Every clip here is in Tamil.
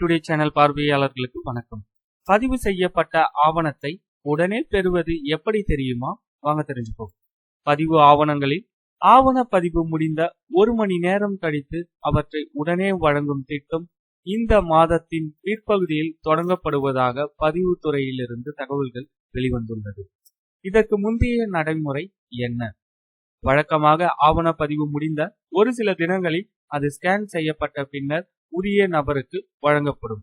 டுடே சேனல் பார்வையாளர்களுக்கு வணக்கம். பதிவு செய்யப்பட்ட ஆவணத்தை உடனே பெறுவது எப்படி தெரியுமா? வாங்க தெரிஞ்சுப்போம். பதிவு ஆவணங்களில் ஆவண பதிவு முடிந்த ஒரு மணி நேரம் கழித்து அவற்றை உடனே வழங்கும் திட்டம் இந்த மாதத்தின் பிற்பகுதியில் தொடங்கப்படுவதாக பதிவுத்துறையிலிருந்து தகவல்கள் வெளிவந்துள்ளது. இதற்கு முந்தைய நடைமுறை என்ன? வழக்கமாக ஆவண பதிவு முடிந்த ஒரு சில தினங்களில் அது ஸ்கேன் செய்யப்பட்ட பின்னர் உரிய நபருக்கு வழங்கப்படும்.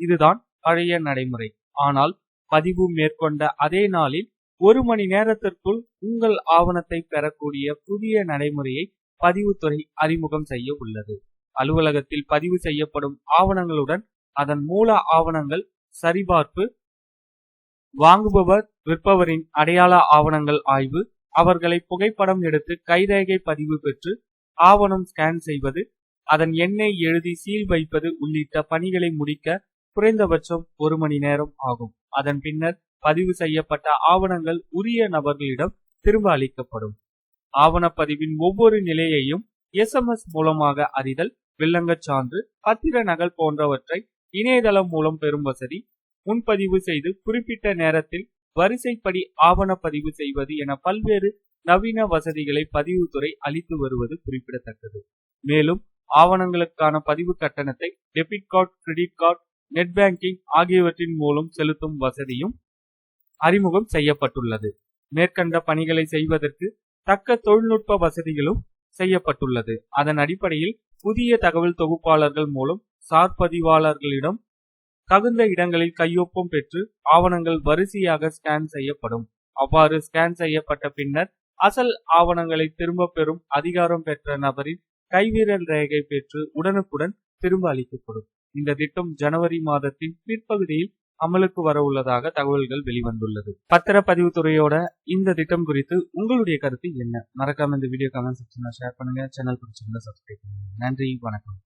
இதுதான் பழைய நடைமுறை. ஆனால் பதிவு மேற்கொண்ட அதே நாளில் ஒரு மணி நேரத்திற்குள் உங்கள் ஆவணத்தை பெறக்கூடிய புதிய நடைமுறையை பதிவுத்துறை அறிமுகம் செய்ய உள்ளது. அலுவலகத்தில் பதிவு செய்யப்படும் ஆவணங்களுடன் அதன் மூல ஆவணங்கள் சரிபார்ப்பு வாங்குபவர் விற்பவரின் அடையாள ஆவணங்கள் ஆய்வு அவர்களை புகைப்படம் எடுத்து கைரேகை பதிவு பெற்று ஆவணம் ஸ்கேன் செய்வது அதன் எண்ணை எழுதி சீல் வைப்பது உள்ளிட்ட பணிகளை முடிக்க குறைந்தபட்சம் ஒரு மணி நேரம் ஆகும். அதன் பின்னர் பதிவு செய்யப்பட்ட ஆவணங்கள் உரிய நபர்களிடம் திரும்ப அளிக்கப்படும். ஆவணப்பதிவின் ஒவ்வொரு நிலையையும் எஸ்எம்எஸ் மூலமாக அறிதல் வில்லங்கச் சான்று பத்திர நகல் போன்றவற்றை இணையதளம் மூலம் பெறும் வசதி முன்பதிவு செய்து குறிப்பிட்ட நேரத்தில் வரிசைப்படி ஆவணப்பதிவு செய்வது என பல்வேறு நவீன வசதிகளை பதிவுத்துறை அளித்து வருவது குறிப்பிடத்தக்கது. மேலும் ஆவணங்களுக்கான பதிவு கட்டணத்தை debit card credit card net banking ஆகியவற்றின் மூலம் செலுத்தும் வசதியும் அறிமுகம் செய்யப்பட்டுள்ளது. மேற்கண்ட பணிகளை செய்வதற்கு தக்க தொழில்நுட்ப வசதிகளும் செய்யப்பட்டுள்ளது. அதன் அடிப்படையில் புதிய தகவல் தொகுப்பாளர்கள் மூலம் சார் பதிவாளர்களிடம் தகுந்த இடங்களில் கையொப்பம் பெற்று ஆவணங்கள் வரிசையாக ஸ்கேன் செய்யப்படும். அவ்வாறு ஸ்கேன் செய்யப்பட்ட பின்னர் அசல் ஆவணங்களை திரும்ப பெறும் அதிகாரம் பெற்ற நபரின் கைவிரல் ரேகை பெற்று உடனுக்குடன் திரும்ப அளிக்கப்படும். இந்த திட்டம் ஜனவரி மாதத்தின் பிற்பகுதியில் அமலுக்கு வர உள்ளதாக தகவல்கள் வெளிவந்துள்ளது. பத்திரப்பதிவு துறையோட இந்த திட்டம் குறித்து உங்களுடைய கருத்து என்ன? மறக்காம இந்த வீடியோ கமெண்ட் செக்ஷன்ல ஷேர் பண்ணுங்க. சேனல் பிடிச்சிருந்தா சப்ஸ்கிரைப் பண்ணுங்க. நன்றி வணக்கம்.